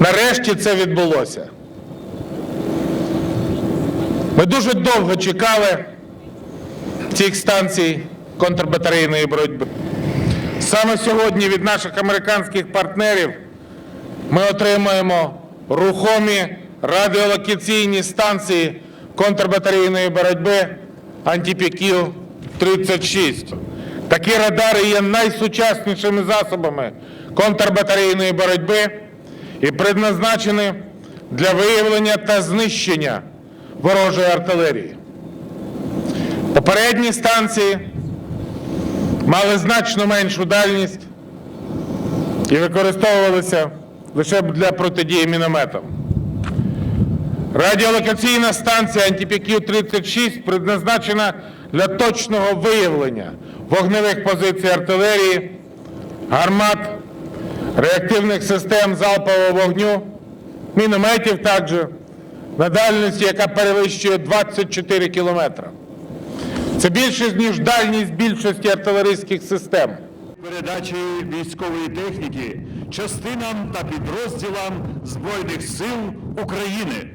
Нарешті це відбулося. Ми дуже довго чекали цих станцій контрбатарейної боротьби. Саме сьогодні від наших американських партнерів ми отримаємо рухомі радіолокаційні станції контрбатарейної боротьби антипіків 36. Такі радари є найсучаснішими засобами контрбатарейної боротьби і предназначені для виявлення та знищення ворожої артилерії. Попередні станції мали значно меншу дальність і використовувалися лише для протидії мінометам. Радіолокаційна станція антипіків 36 предназначена для точного виявлення вогневих позицій артилерії, гармат, реактивних систем залпового вогню, мінометів також на дальності, яка перевищує 24 кілометри. Це більше, ніж дальність більшості артилерійських систем. передачі військової техніки частинам та підрозділам Збройних сил України.